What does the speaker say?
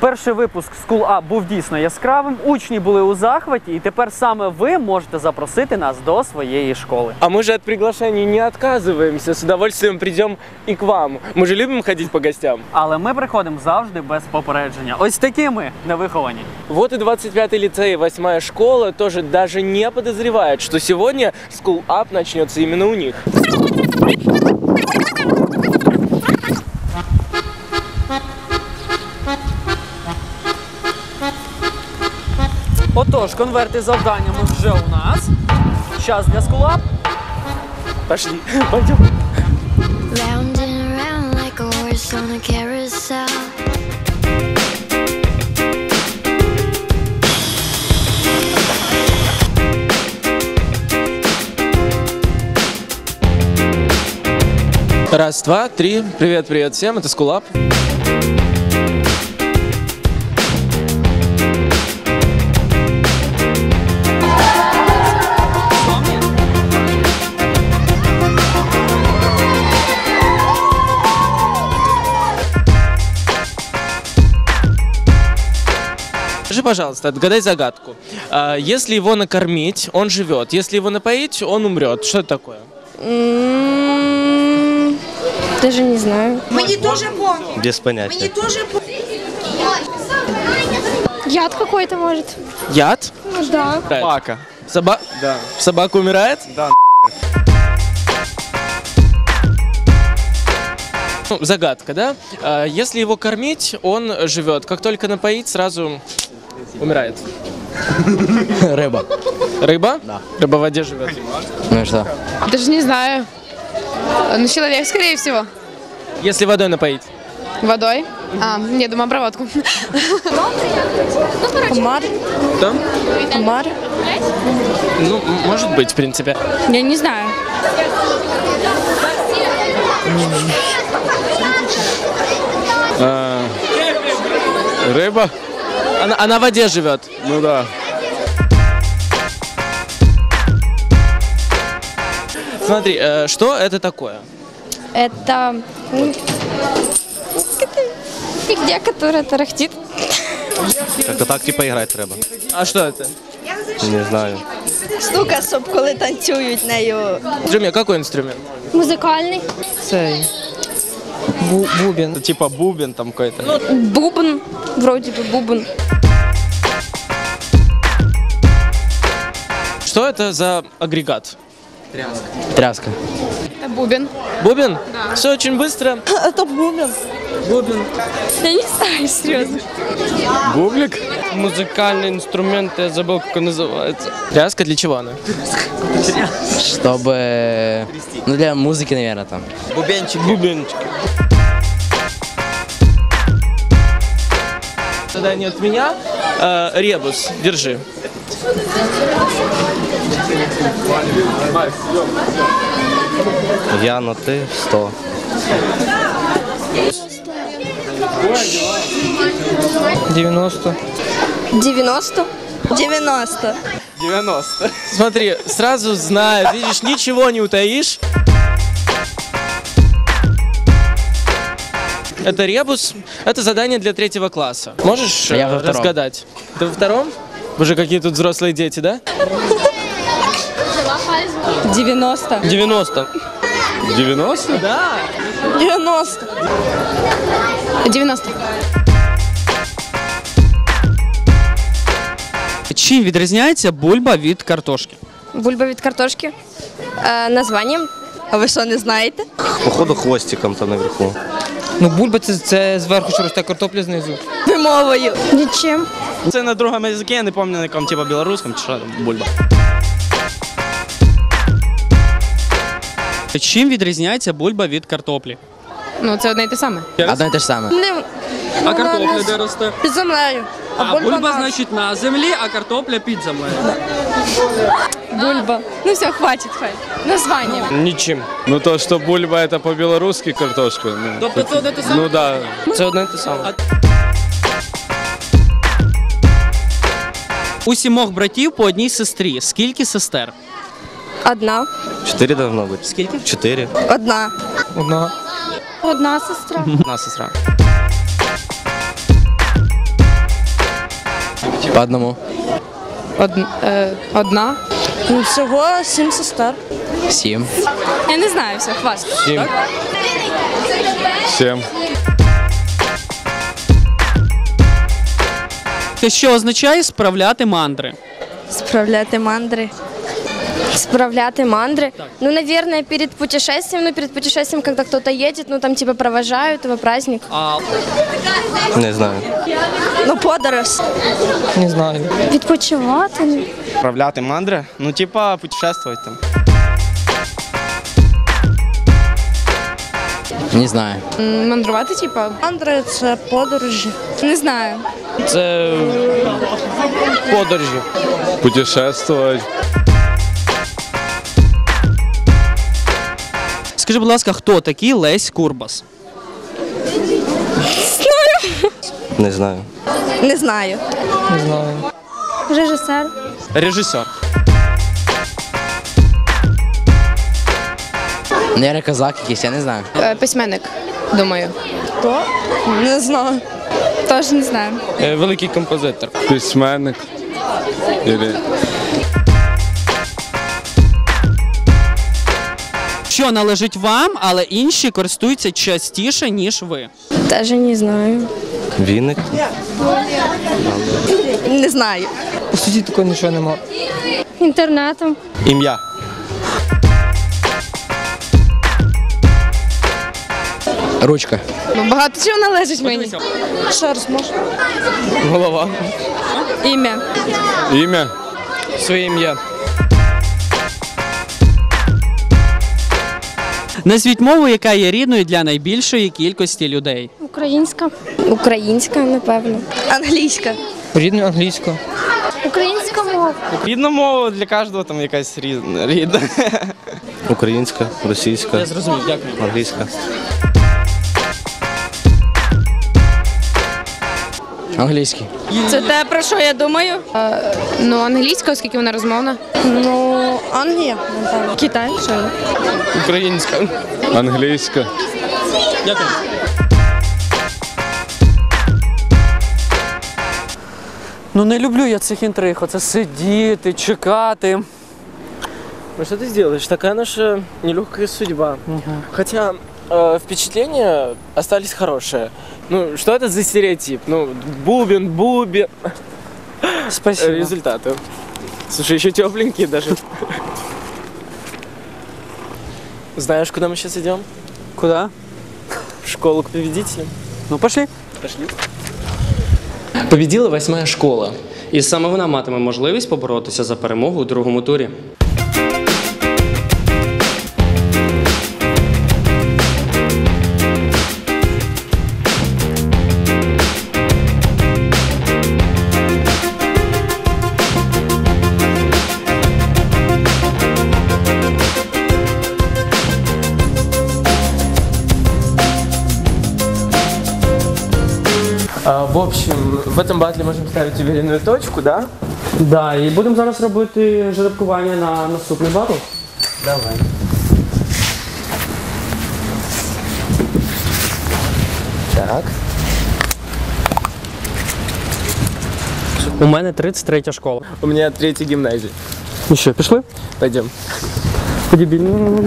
Перший випуск School Up був дійсно яскравим. Учні були у захваті, і тепер саме ви можете запросити нас до своєї школи. А мы же от приглашений не отказываемся, с удовольствием придем и к вам. Мы же любим ходить по гостям. Але ми приходимо завжди без попередження. Ось такі ми невиховані. Вот и 25-й лицей, 8 школа тоже даже не подозревает, что сегодня School Up начнется именно у них. Отож, конверти з завданнями вже у нас. Час для Up. Пошли, пойдем. Round and around like a horse on a carousel. Раз, два, три. Привет, привет всем, это School Скажи, пожалуйста, отгадай загадку. А, Если его накормить, он живет. Если его напоить, он умрет. Что это такое? М, Даже не знаю. Мені дуже пофіг. Без понятия. Мені дуже пофіг. Яд какой-то может. Яд? Ну да. Собака. Соба... Да. Собака умирает? Да. Ну, загадка, да? А, Если его кормить, он живет. Как только напоить, сразу умирает. Рыба. Рыба? Да. Рыба в воде живет. Ну и что? Даже не знаю. Ну, человек, скорее всего. Если водой напоить. Водой? А, не, думаю, проводку. Комар. Да? Комар. Ну, может быть, в принципе. Я не знаю. Рыба? Она, она в воде живет. Ну да. Смотри, э, что это такое? Это... Фигня, которая тарахтит. Как-то так типа играть треба. А что это? Не знаю. Штука, щоб коли танцюють нею. Джимми, какой инструмент? Музыкальный. Цей. Бу- бубен. Типа бубен там какой-то. Бубн. Вроде бы бубн. Что это за агрегат? Тряска. Это бубен. Бубен? Да. Все очень быстро. Это бубен. Бубен. Я не знаю, серьезно. Бублик? Музыкальный инструмент, я забыл, как он называется. Тряска для чего она? Чтобы... Ну для музыки, наверное, там. Бубенчик. Бубенчик. Задание от меня. Э, ребус, держи. Я, но ты, сто. Девяносто. 90? 90. 90. Смотри, сразу знаю, видишь, ничего не утаишь. Это ребус, это задание для третьего класса. Можешь Я э, во втором. разгадать? Ты во втором? Вы же какие тут взрослые дети, да? 90. 90. 90? Да. 90. 90. Чим відрізняється бульба від картошки? Бульба від картошки. Е, названням. А ви що не знаєте? Походу хвостиком там наверху. Ну, бульба це, це зверху, що росте картопля знизу. Вимовою. Нічим. Це на другому язикі, я не пам'ятаю, на якому, типа білоруському, чи що там, бульба. Чим відрізняється бульба від картоплі? Ну, це одне і те саме. Одно и то же самое. Не, А картопля де росте? Під землею. А бульба значить на землі, а картопля під землею. бульба. Ну все, хватит, хай. Названням. Ничем. Ну то, что бульба это по-белорусски картошка. Ну, Тобто це одне те саме? ну да. Це одне і те саме. У сімох братів по одній сестрі. Скільки сестер? Одна. Четыре должно быть. Скільки? Четыре. Одна. Одна. Одна сестра. Одна сестра. По одному. Од, е, одна. Ну, всього сім сестер. Сім. Я не знаю, все, хватить. Сім. Сім. Те, що означає справляти мандри? Справляти мандри. Справляти мандри. Ну, наверное, перед путешествием, ну, перед путешествием, когда кто-то едет, ну, там, типа, провожают его праздник. А Не знаю. Ну, подорож. Не знаю. Відпочивати. Управляти мандри? Ну, типа, путешествовать там. Не знаю. М, Мандрувати, типа? Мандри – це подорожі. Не знаю. Це подорожі. Путешествовать. Скажи, будь ласка, хто такий Лесь Курбас? Не знаю. Не знаю. Режисер. Режисер. Наверное, казак якийсь, я не знаю. Е, Письменник, думаю. Хто? Не знаю. Теж не знаю. Е, Великий композитор. Письменник. Или... Що належить вам, але інші користуються частіше, ніж ви. Теж не знаю. Віник. Не знаю. По суті, такого нічого нема. Інтернетом. Ім'я. Ручка. Ну, багато чого належить мені. Ще раз можна? Голова. Ім'я. Имя? Своє ім'я. Назвіть мову, яка є рідною для найбільшої кількості людей. Українська. Українська, напевно. Англійська. Рідну англійську. Українська мова. Рідна мова для кожного там якась різна. Рідна. Українська, російська, Я зрозумів, дякую. англійська. Англійський. Це те, про що я думаю? Ну, англійська, оскільки вона розмовна. Ну, Англія, напевно. Китай, що є? Українська. Английская. Дякую. Ну не люблю я цих інтриг. Оце сидіти, чекати. Ну что ты сделаешь? Такая наша нелегкая судьба. Хотя э, впечатления остались хорошие. Ну, что это за стереотип? Ну, бубен, бубен. Спасибо. Э, Результаты. Слушай, еще тепленькие даже. Знаешь, куда мы сейчас идем? Куда? В школу к победителям. Ну пошли. Пошли. Побіділа восьма школа. І саме вона матиме можливість поборотися за перемогу у другому турі. в общем, в этом батле можем ставить уверенную точку, да? Да, і будемо зараз робити жеребкування на наступний батл. Давай. Так. У мене 33 школа. У меня третья гимназия. Ну що, пішли? Пойдем. Подібільно.